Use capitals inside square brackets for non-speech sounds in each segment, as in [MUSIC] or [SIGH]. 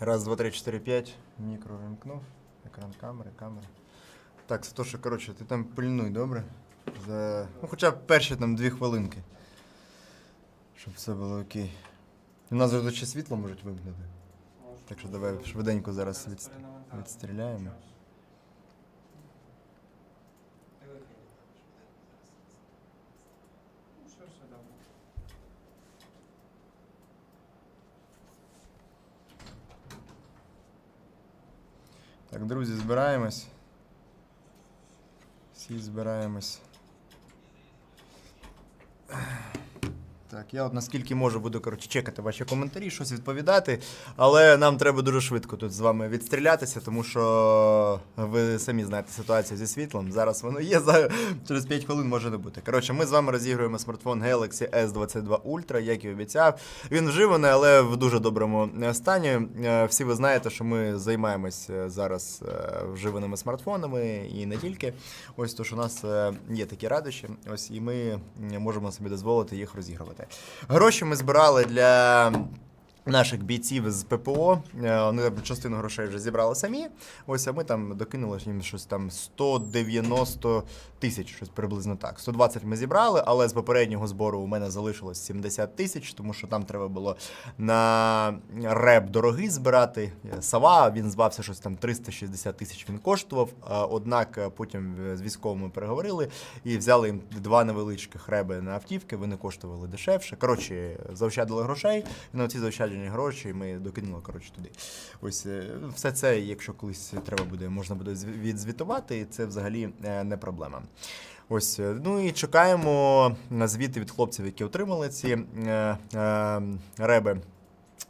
Раз, два, три, чотири, п'ять. Мікро вимкнув. Екран камери, камери. Так, Сатоша, коротше, ти там пильнуй, добре? За... Ну, хоча б перші там дві хвилинки. Щоб все було окей. У нас же ще світло можуть вимкнути. Так що давай швиденько зараз від... відстріляємо. Так, друзі, збираємось. Всі збираємось. Так, я от наскільки можу буду коротше, чекати ваші коментарі, щось відповідати. Але нам треба дуже швидко тут з вами відстрілятися, тому що ви самі знаєте ситуацію зі світлом. Зараз воно є, за через 5 хвилин може не бути. Коротше, ми з вами розігруємо смартфон Galaxy S22 Ultra, як і обіцяв. Він вживаний, але в дуже доброму стані. Е, Всі ви знаєте, що ми займаємось е, зараз е, вживаними смартфонами і не тільки. Ось тож у нас є такі радощі. Ось і ми можемо собі дозволити їх розігрувати. Гроші ми збирали для. Наших бійців з ППО, Е, вони частину грошей вже зібрали самі. Ось, а ми там докинули їм щось там 190 тисяч, щось приблизно так. 120 ми зібрали, але з попереднього збору у мене залишилось 70 тисяч, тому що там треба було на реп дорогий збирати. Е, Сава він звався щось там 360 тисяч. Він коштував. Однак е, потім з військовими переговорили і взяли їм два невеличких реби на автівки. Вони коштували дешевше. Коротше, заощадили грошей. І на ці заощаджені гроші ми докинули коротше туди. Ось е, все це, якщо колись треба буде, можна буде зв- відзвітувати, і це взагалі е, не проблема. Ось, е, ну і чекаємо на звіти від хлопців, які отримали ці е, е, реби.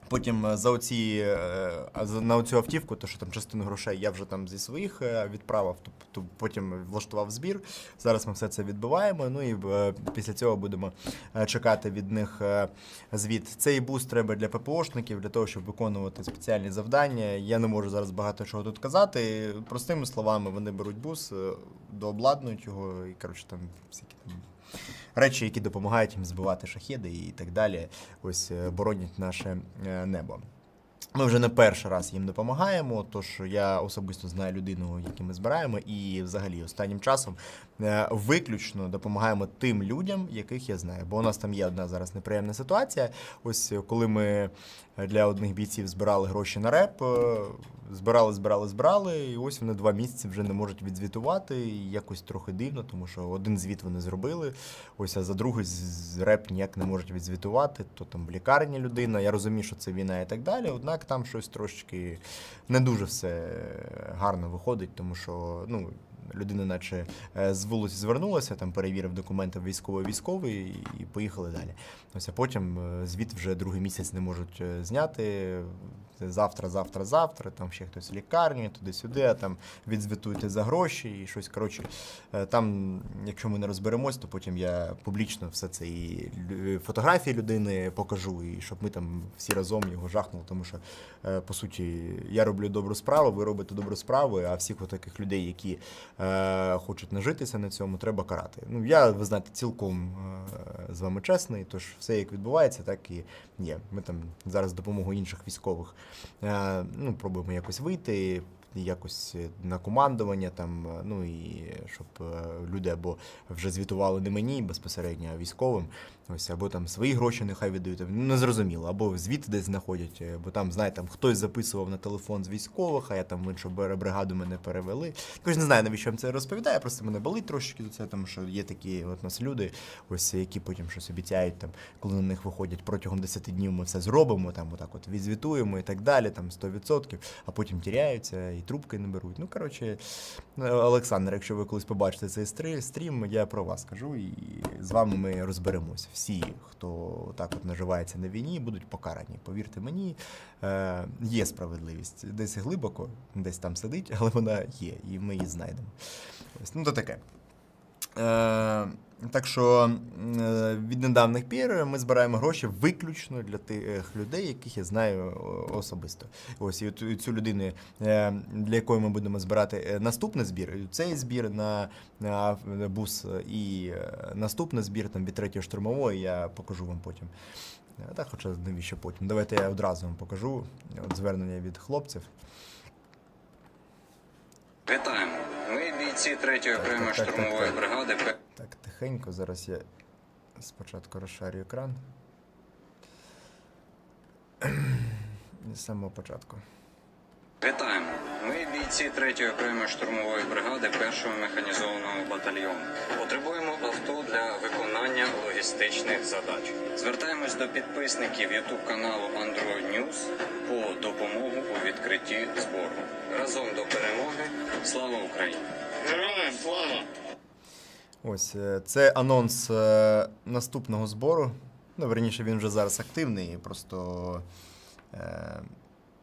Потім е, за оці е, за- на оцю автівку, то що там частину грошей я вже там зі своїх е, відправив, тобто потім влаштував збір. Зараз ми все це відбиваємо. Ну і е, після цього будемо е, чекати від них е, звіт. Цей буст треба для ППОшників, для того, щоб виконувати спеціальні завдання. Я не можу зараз багато чого тут казати. Простими словами, вони беруть бус, е, дообладнують його і коротше там всякі там речі, які допомагають їм збивати шахіди і так далі. Ось е, боронять наше е, небо. Ми вже не перший раз їм допомагаємо, тож я особисто знаю людину, яку ми збираємо, і взагалі останнім часом е, виключно допомагаємо тим людям, яких я знаю. Бо у нас там є одна зараз неприємна ситуація. Ось е, коли ми для одних бійців збирали гроші на реп, е, збирали, збирали, збирали, і ось вони два місяці вже не можуть відзвітувати. І якось трохи дивно, тому що один звіт вони зробили. Ось а за другий реп ніяк не можуть відзвітувати. То там в лікарні людина. Я розумію, що це війна і так далі. Однак там щось трошечки не дуже все гарно виходить, тому що ну. Людина, наче е, з вулиці звернулася, там перевірив документи військово-військовий і поїхали далі. Ось а потім е, звіт вже другий місяць не можуть е, зняти. Завтра, завтра, завтра, там ще хтось в лікарні, туди-сюди, а там відзвітуйте за гроші і щось. Коротше, там, якщо ми не розберемось, то потім я публічно все це і фотографії людини покажу, і щоб ми там всі разом його жахнули. Тому що, по суті, я роблю добру справу, ви робите добру справу, а всіх таких людей, які е, хочуть нажитися на цьому, треба карати. Ну, я, ви знаєте, цілком е, з вами чесний, тож все як відбувається, так і є. Ми там зараз допомогою інших військових е, ну, пробуємо якось вийти. Якось на командування, там, е, ну і щоб е, люди або вже звітували не мені безпосередньо, а військовим. Ось, або там свої гроші нехай віддають. Ну, Не зрозуміло, або звіт десь знаходять, е, бо там, знаєте, там хтось записував на телефон з військових, а я там в іншу бригаду мене перевели. Також не знаю, навіщо я вам це розповідаю, просто мене болить трошки за це, тому що є такі от нас люди, ось які потім щось обіцяють, там, коли на них виходять протягом 10 днів ми все зробимо, там отак от відзвітуємо і так далі, там 100%, а потім тіряються і трубки не беруть. Ну, коротше, Олександр, якщо ви колись побачите цей стрім, я про вас кажу, і з вами ми розберемося. Всі, хто так от наживається на війні, будуть покарані. Повірте мені, е, є справедливість. Десь глибоко, десь там сидить, але вона є, і ми її знайдемо. Ось, ну, то таке. Е, Так що е, від недавних пір ми збираємо гроші виключно для тих людей, яких я знаю особисто. Ось і цю- людину, е, для якої ми будемо збирати е, наступний збір, цей збір на, бус і наступний збір там від третьої штурмової, я покажу вам потім. Так, хоча навіщо потім. Давайте я одразу вам покажу от звернення від хлопців. Вітаємо. Ми бійці 3-ї окремої Так, так, так, штурмової так. бригади. Тихенько, зараз я спочатку розшарю екран. З самого початку. Вітаємо. Ми бійці 3-ї окремої штурмової бригади 1-го механізованого батальйону. Потребуємо авто для виконання логістичних задач. Звертаємось до підписників YouTube каналу Android News по допомогу у відкритті збору. Разом до перемоги. Слава Україні! Героям слава! Ось е, це анонс е, наступного збору. Ну, верніше, він вже зараз активний, просто е,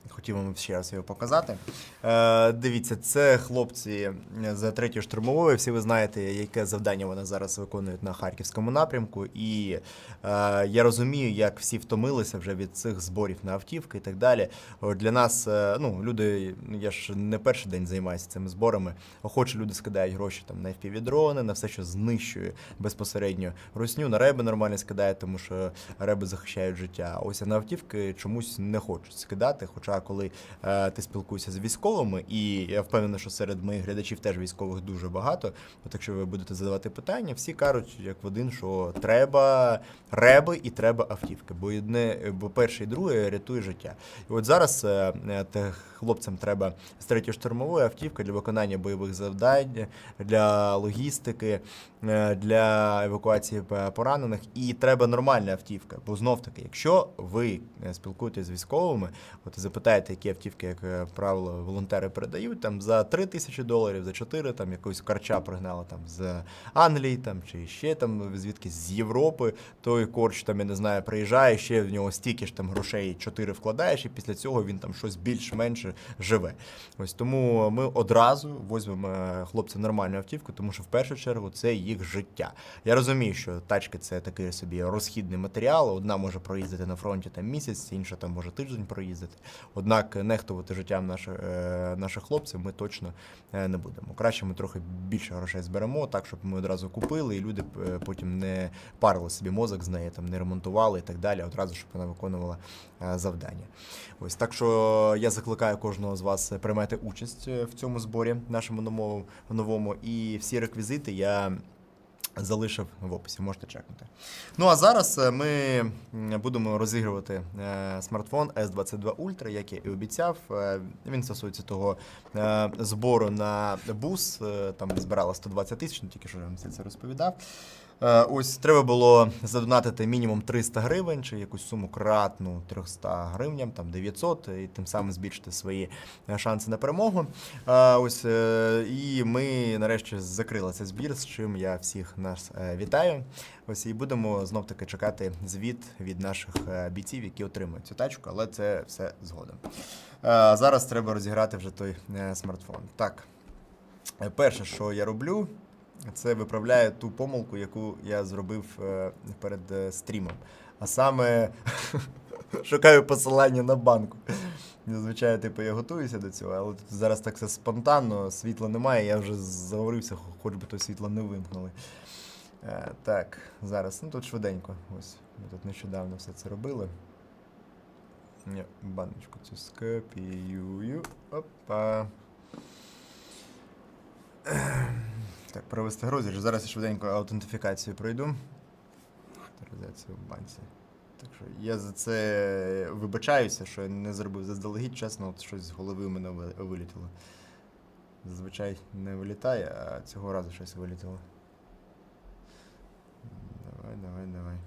хотів вам ще раз його показати. Е, дивіться, це хлопці з третьої штурмової. Всі ви знаєте, яке завдання вони зараз виконують на харківському напрямку. І е, я розумію, як всі втомилися вже від цих зборів на автівки і так далі. Для нас, е, ну, люди, я ж не перший день займаюся цими зборами. Охочі люди скидають гроші там на FPV-дрони, на все, що знищує безпосередньо русню, на реби нормально скидають, тому що реби захищають життя. Ось на автівки чомусь не хочуть скидати. Хоча, коли е, ти спілкуєшся з військовими, і я впевнений, що серед моїх глядачів теж військових дуже багато. От якщо ви будете задавати питання, всі кажуть, як в один, що треба реби і треба автівки, бо одне, бо перше і друге рятує життя. І от зараз е, е, хлопцям треба з третьої штурмової автівки для виконання бойових завдань, для логістики, е, для евакуації поранених. І треба нормальна автівка. Бо знов таки, якщо ви е, спілкуєтесь з військовими, от і запитаєте, які автівки, як е, правило, волонтери передають, там за 3 тисячі доларів, за 4, там якогось карча пригнали там з Англії, там чи ще там звідки з Європи, той корч там, я не знаю, приїжджає, ще в нього стільки ж там грошей 4 вкладаєш, і після цього він там щось більш-менш живе. Ось тому ми одразу візьмемо е, хлопцям нормальну автівку, тому що в першу чергу це їх життя. Я розумію, що тачки це такий собі розхідний матеріал. Одна може проїздити на фронті там місяць, інша там може тиждень проїздити. Однак нехтувати життям наших, е, наших хлопців ми точно е, не будемо. Краще ми трохи більше грошей зберемо, так щоб ми одразу купили, і люди е, потім не парили собі мозок з нею, там не ремонтували і так далі. Одразу щоб вона виконувала завдання. Ось так що я закликаю кожного з вас приймати участь в цьому зборі, нашому новому, новому, і всі реквізити я. Залишив в описі, можете чекнути. Ну а зараз е, ми будемо розігрувати е, смартфон S22 Ultra, як я і обіцяв. Е, Він стосується того збору на бус. Там збирала 120 тисяч, ну, тільки що я вам це розповідав. Е, Ось треба було задонатити мінімум 300 гривень чи якусь суму кратну 300 гривням, там 900, і тим самим збільшити свої е, шанси на перемогу. Е, Ось і ми нарешті закрили цей збір, з чим я всіх нас вітаю. Ось і будемо знов таки чекати звіт від наших бійців, які отримують цю тачку, але це все згодом. Зараз треба розіграти вже той смартфон. Так, перше, що я роблю, це виправляю ту помилку, яку я зробив е, перед е, стрімом. А саме [LAUGHS] шукаю посилання на банку. Зазвичай, типу, я готуюся до цього, але зараз так все спонтанно, світла немає, я вже заговорився, хоч би то світло не вимкнули. Е, так, зараз, ну тут швиденько. Ось, ми тут нещодавно все це робили. Я баночку цю скопіюю. Опа. Так, провести розіграш. Зараз я швиденько аутентифікацію пройду. Авторизацію в банці. Так що я за це вибачаюся, що я не зробив заздалегідь, чесно, от щось з голови у мене ви- вилітіло. Зазвичай не вилітає, а цього разу щось вилітіло. Давай, давай, давай.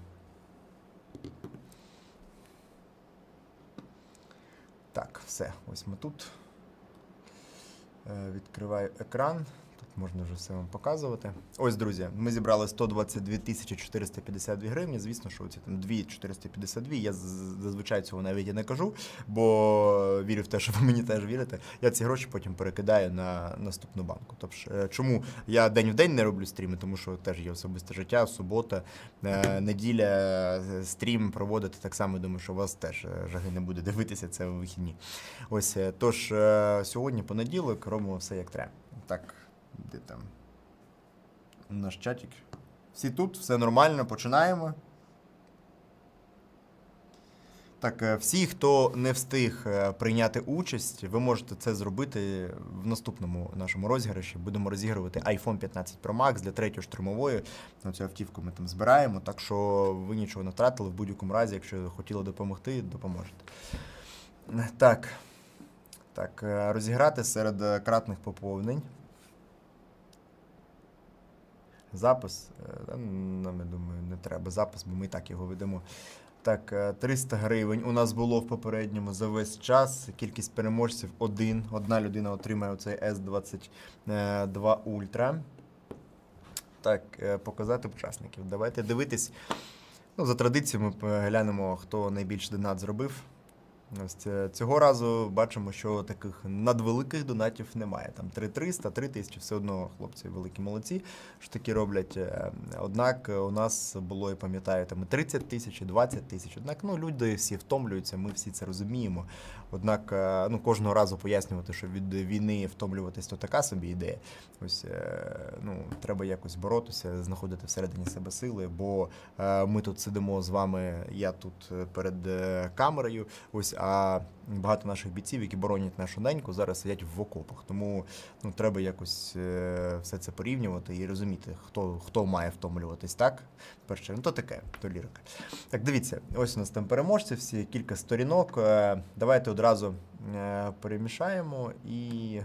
Так, все, ось ми тут. Е, Відкриваю екран. Можна вже все вам показувати. Ось, друзі, ми зібрали 122 тисячі 452 гривні. Звісно, що ці там 2 452. Я зазвичай цього навіть і не кажу, бо вірю в те, що ви мені теж вірите. Я ці гроші потім перекидаю на наступну банку. Тобто, чому я день в день не роблю стріми, тому що теж є особисте життя, субота, е, неділя, е, стрім проводити так само. Думаю, що у вас теж жаги не буде дивитися це в вихідні. Ось тож сьогодні понеділок робимо все як треба. Так, де там наш чатик? Всі тут, все нормально, починаємо. Так, е, всі, хто не встиг е, прийняти участь, ви можете це зробити в наступному нашому розіграші. Будемо розігрувати iPhone 15 Pro Max для третьої штурмової. На цю автівку ми там збираємо. Так що ви нічого не втратили в будь-якому разі, якщо хотіли допомогти, допоможете. Так. Так, е, розіграти серед кратних поповнень. Запис. е, Нам, я думаю, не треба запис, бо ми так його ведемо. Так, е, 300 гривень у нас було в попередньому за весь час. Kількість переможців один. Одна людина отримає оцей S22 Ultra. Так, е, показати учасників. Давайте дивитись. Ну, за традицією ми глянемо, хто найбільш донат зробив. Ось цього разу бачимо, що таких надвеликих донатів немає. Там 3300, 3000, все одно хлопці великі молодці, що такі роблять. Е, Однак е, у нас було, я пам'ятаю, там 30 тисяч, і 20 тисяч. Однак ну, люди всі втомлюються, ми всі це розуміємо. Однак е, ну, кожного разу пояснювати, що від війни втомлюватись, то така собі ідея. Ось е, ну, треба якось боротися, знаходити всередині себе сили, бо е, ми тут сидимо з вами, я тут е, перед е, камерою. Ось, а багато наших бійців, які боронять нашу неньку, зараз сидять в окопах. Тому ну, треба якось е, все це порівнювати і розуміти, хто, хто має втомлюватись, так? Перше, ну то таке, то лірика. Так, дивіться, ось у нас там переможці, всі кілька сторінок. Е, Давайте одразу е, перемішаємо і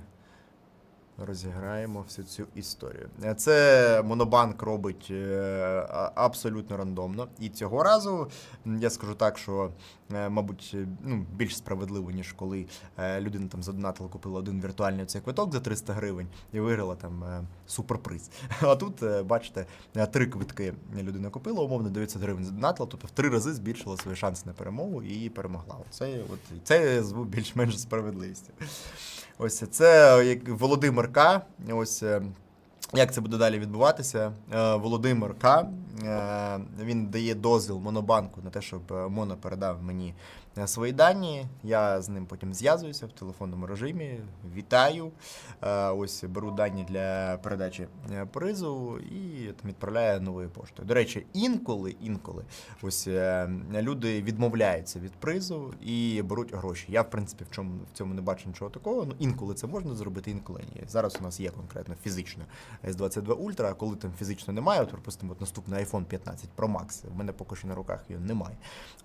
розіграємо всю цю історію. Е, Це Монобанк робить е, абсолютно рандомно. І цього разу я скажу так, що, е, мабуть, ну, більш справедливо, ніж коли людина там задонатила, купила один віртуальний цей квиток за 300 гривень і виграла там суперприз. [LAUGHS] А тут, бачите, три квитки людина купила, умовно 900 гривень задонатила, тобто в три рази збільшила свої шанси на перемогу і перемогла. Це, от, це більш-менш справедливістю. Ось це як Володимир К. Ось е, як це буде далі відбуватися? Е, Володимир К. е, Він дає дозвіл Монобанку на те, щоб Моно передав мені свої дані. Я з ним потім зв'язуюся в телефонному режимі. Вітаю. Е, Ось беру дані для передачі е, призу і там відправляю новою поштою. До речі, інколи, інколи ось е, люди відмовляються від призу і беруть гроші. Я, в принципі, в чому в цьому не бачу нічого такого. Ну інколи це можна зробити, інколи ні. Зараз у нас є конкретно фізично S22 Ultra, а коли там фізично немає, от, припустимо, от наступний iPhone 15 Pro Max. В мене поки що на руках його немає.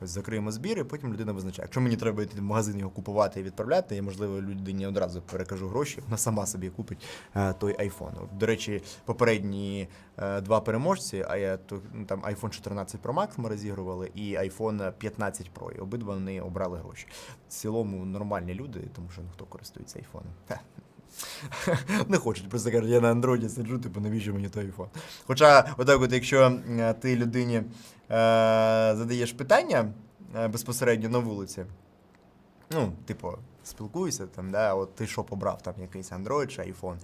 Ось закриємо збір, і потім людина визначає. Якщо мені треба йти в магазин його купувати і відправляти, я можливо людині одразу перекажу гроші, вона сама собі купить е, той iPhone. До речі, попередні е, два переможці, а я то ну, там iPhone 14 Pro Max ми розігрували, і iPhone 15 Pro. І обидва вони обрали гроші. В цілому нормальні люди, тому що ну, хто користується айфоном. [LAUGHS] Не хочуть, просто кажуть, я на андроїді сиджу, типу, навіщо мені той айфон. Хоча, отак, от, якщо е, ти людині е, задаєш питання безпосередньо на вулиці, ну, типу, спілкуюся там, да, от ти що побрав, там якийсь Android чи iPhone.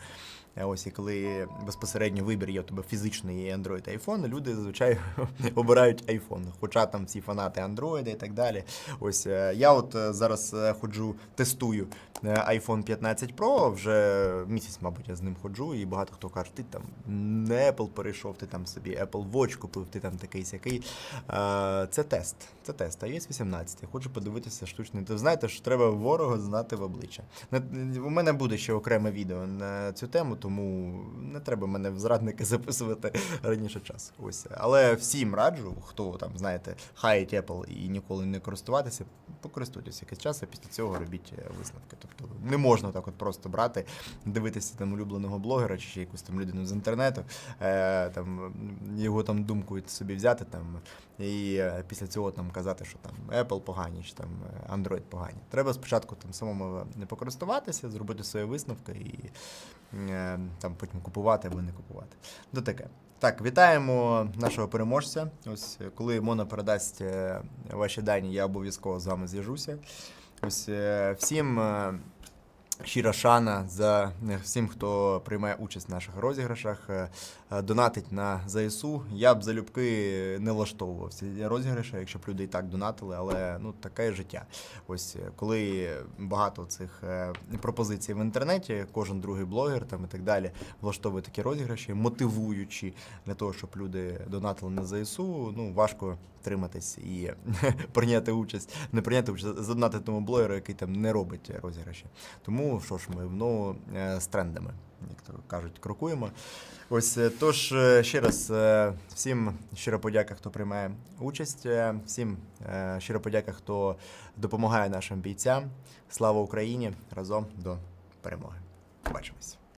Е, Ось і коли безпосередньо вибір є у тебе фізичний є Android iPhone, люди зазвичай [LAUGHS] обирають iPhone. Хоча там всі фанати Android і так далі. Ось е, я от е, зараз ходжу, тестую iPhone 15 Pro, вже місяць, мабуть, я з ним ходжу, і багато хто каже, ти там не Apple перейшов, ти там собі Apple Watch купив, ти там такий сякий. Це тест. Це тест. iOS 18. Я хочу подивитися штучний. То знаєте, що треба ворога знати в обличчя. У мене буде ще окреме відео на цю тему, тому не треба мене в зрадники [LAUGHS] записувати раніше часу. Ось. Але всім раджу, хто там, знаєте, хаїть Apple і ніколи не користуватися, покористуйтесь якийсь час, а після цього робіть е, висновки. Тобто не можна так от просто брати, дивитися там улюбленого блогера чи ще якусь там людину з інтернету, е, там його там думку собі взяти там і е, після цього там казати, що там Apple погані, чи там е, Android погані. Треба спочатку там самому не покористуватися, зробити свої висновки і там потім купувати або не купувати. До таке. Так, вітаємо нашого переможця. Ось е, коли Мона передасть е, ваші дані, я обов'язково з вами зв'яжуся. Ось е, всім е, щира шана за е, всім, хто приймає участь в наших розіграшах, е, е, донатить на ЗСУ. Я б залюбки не влаштовував ці розіграші, якщо б люди і так донатили, але ну таке життя. Ось коли багато цих пропозицій в інтернеті, кожен другий блогер там і так далі влаштовує такі розіграші, мотивуючи для того, щоб люди донатили на ЗСУ. Ну важко триматись і [LAUGHS] прийняти участь, не прийняти участь, задонатити тому блогеру, який там не робить розіграші. Тому що ж ми ну, е, з трендами, як то кажуть, крокуємо. Ось е, тож е, ще раз всім щира подяка, хто приймає участь, всім щира подяка, хто допомагає нашим бійцям. Слава Україні! Разом до перемоги. Побачимось.